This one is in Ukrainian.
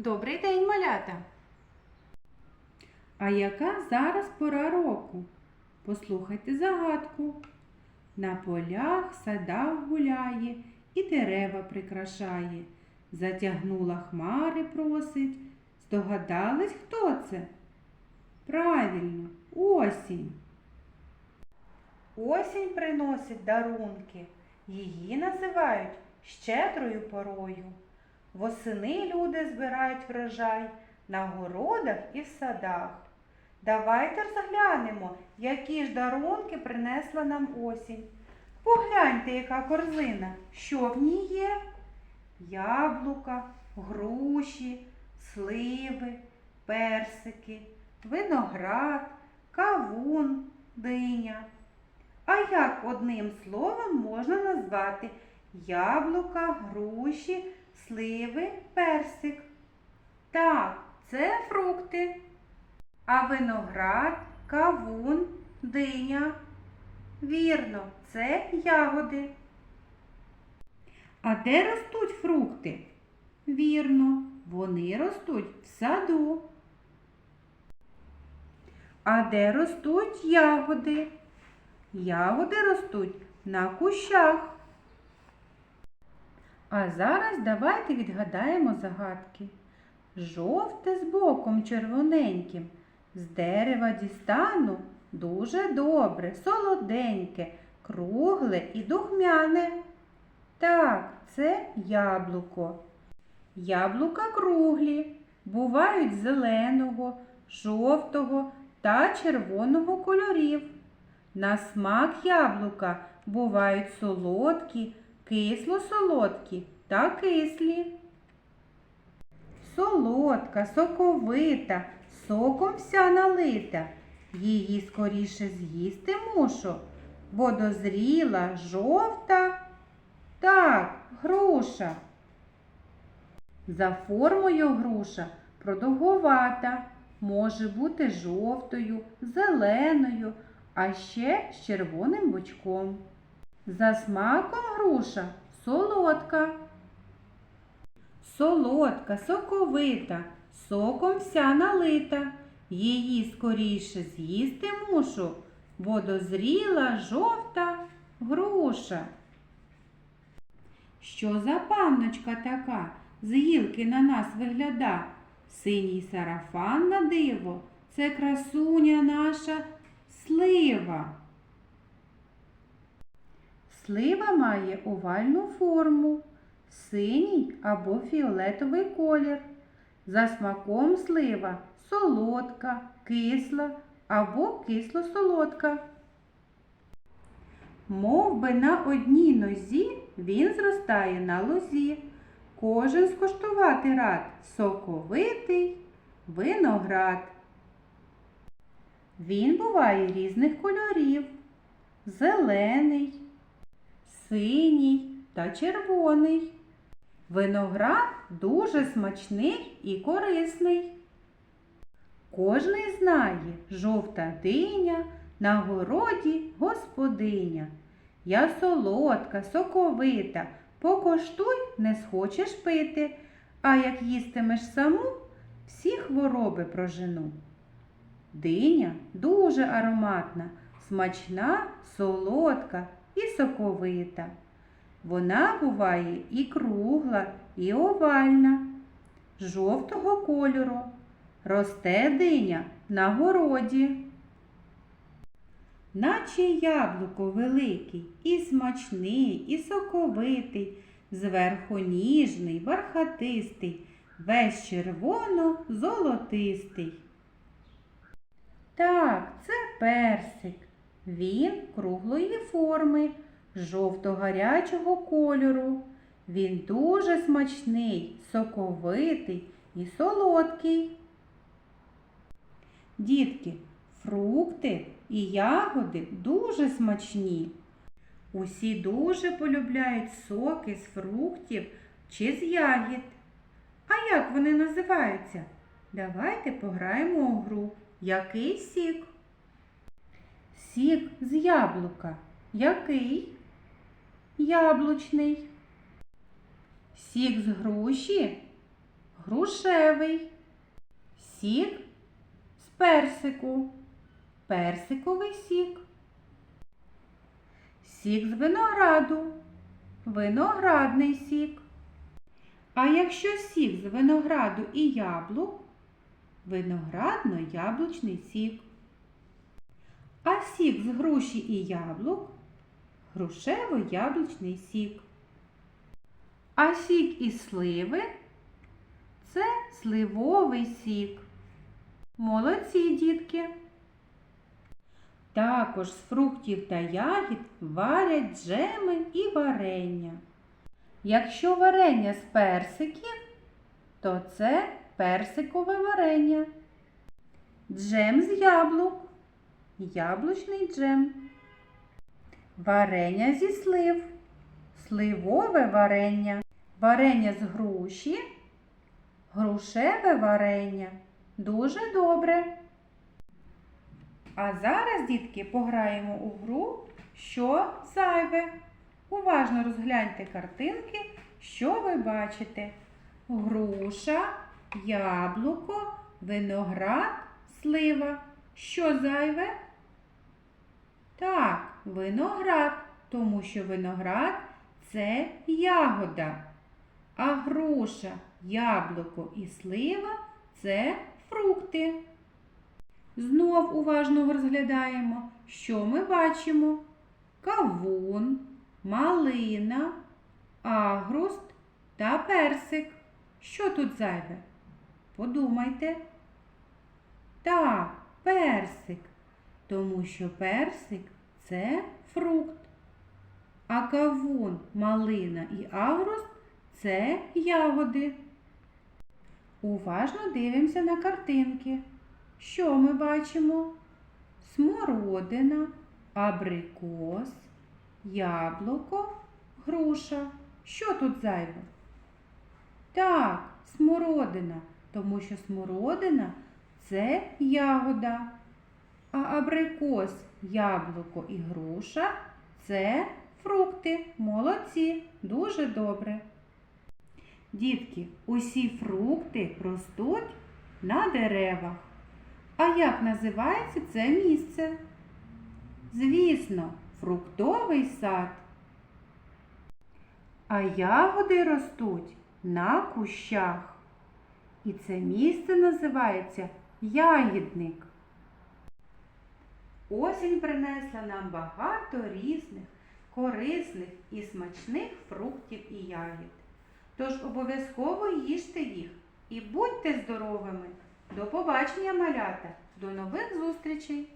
Добрий день, малята! А яка зараз пора року? Послухайте загадку. На полях, садах гуляє і дерева прикрашає. Затягнула хмари просить. Здогадались, хто це? Правильно, осінь. Осінь приносить дарунки, її називають щедрою порою. Восени люди збирають врожай на городах і в садах. Давайте розглянемо, які ж дарунки принесла нам осінь. Погляньте, яка корзина, що в ній є? Яблука, груші, сливи, персики, виноград, кавун, диня. А як одним словом можна назвати яблука, груші, сливи, персик? Так, це фрукти. А виноград, кавун, диня. Вірно, це ягоди. А де ростуть фрукти? Вірно, вони ростуть в саду. А де ростуть ягоди? Ягоди ростуть на кущах. А зараз давайте відгадаємо загадки. Жовте з боком червоненьким, з дерева дістану дуже добре, солоденьке, кругле і духмяне. Так, це яблуко. Яблука круглі, бувають зеленого, жовтого та червоного кольорів. На смак яблука бувають солодкі, кисло-солодкі та кислі. Солодка, соковита, соком вся налита. Її скоріше з'їсти мушу, бо дозріла жовта. Так, груша. За формою груша продовгувата, може бути жовтою, зеленою, а ще з червоним бочком. За смаком груша солодка. Солодка, соковита, соком вся налита. Її скоріше з'їсти мушу, бо дозріла жовта груша. Що за панночка така, з гілки на нас вигляда? Синій сарафан на диво, це красуня наша слива. Слива має овальну форму, синій або фіолетовий колір. За смаком слива солодка, кисла або кисло-солодка. Мов би на одній нозі він зростає на лозі. Кожен скуштувати рад соковитий виноград. Він буває різних кольорів зелений, синій та червоний. Виноград дуже смачний і корисний. Кожний знає жовта диня на городі господиня. Я солодка, соковита, покоштуй не схочеш пити, а як їстимеш саму, всі хвороби прожену. Диня дуже ароматна, смачна, солодка і соковита. Вона буває і кругла, і овальна, жовтого кольору. Росте диня на городі. Наче яблуко великий, і смачний, і соковитий, зверху ніжний, бархатистий, весь червоно-золотистий. Так, це персик. Він круглої форми, жовто-гарячого кольору. Він дуже смачний, соковитий і солодкий. Дітки, фрукти і ягоди дуже смачні. Усі дуже полюбляють соки з фруктів чи з ягід. А як вони називаються? Давайте пограємо у гру. Який сік? Сік з яблука. Який? Яблучний. Сік з груші? грушевий, сік з персику, персиковий сік, сік з винограду, виноградний сік. А якщо сік з винограду і яблук, виноградно-яблучний сік. А сік з груші і яблук грушево-яблучний сік. А сік із сливи це сливовий сік. Молодці, дітки. Також з фруктів та ягід варять джеми і варення. Якщо варення з персиків, то це персикове варення. Джем з яблук, яблучний джем. Варення зі слив, сливове варення, варення з груші, грушеве варення. Дуже добре. А зараз, дітки, пограємо у гру, що зайве. Уважно розгляньте картинки, що ви бачите. Груша, яблуко, виноград, слива. Що зайве? Так, виноград, тому що виноград це ягода. А груша, яблуко і слива це фрукти. Знов уважно розглядаємо, що ми бачимо: кавун, малина, агруст та персик. Що тут зайве? Подумайте. Так, персик, тому що персик це фрукт. А кавун, малина і агруст це ягоди. Уважно дивимося на картинки. Що ми бачимо? Смородина, абрикос, яблуко, груша. Що тут зайве? Так, смородина, тому що смородина це ягода. А абрикос, яблуко і груша це фрукти. Молодці, дуже добре. Дітки, усі фрукти ростуть на деревах. А як називається це місце? Звісно, фруктовий сад. А ягоди ростуть на кущах. І це місце називається ягідник. Осінь принесла нам багато різних, корисних і смачних фруктів і ягід. Тож обов'язково їжте їх і будьте здоровими! До побачення, малята! До нових зустрічей!